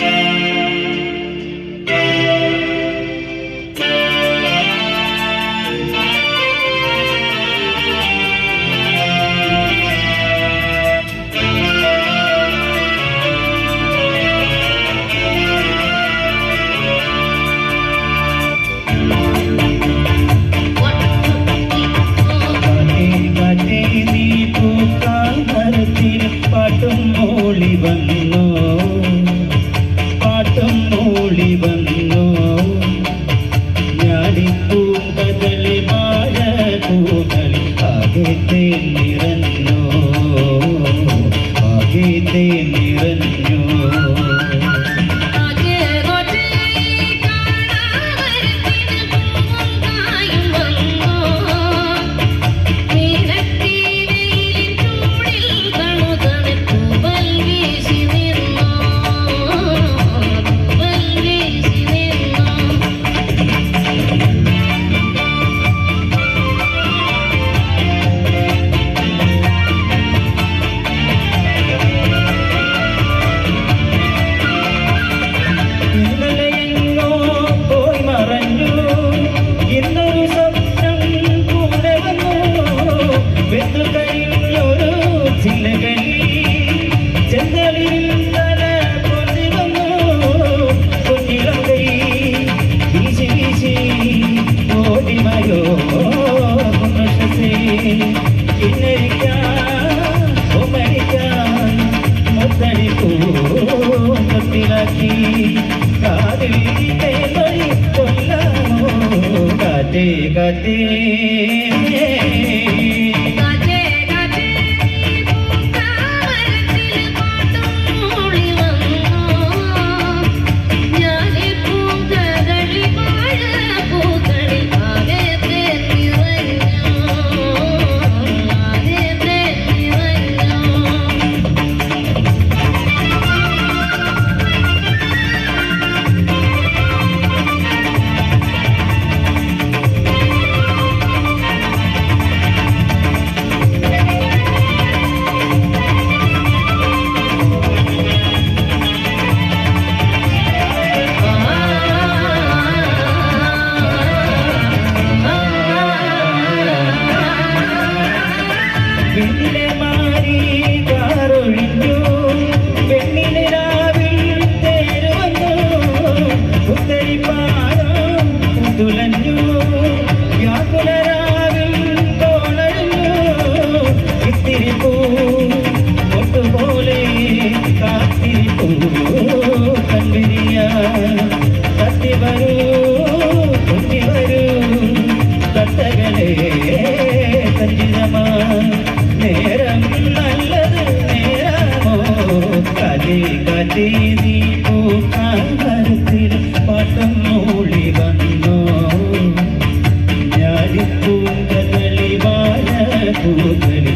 കാറ്റേ ആകെ തേൻ നിറഞ്ഞു? ആകെ തേൻ നിറഞ്ഞു? കാറ്റേ കാറ്റേ കാറ്റേ നീ പൂക്കാലത്തിൽ പാട്ടം മൂളി വന്നു. ഞാനിപ്പൂങ്കതളി വാഴ പൂക്കളി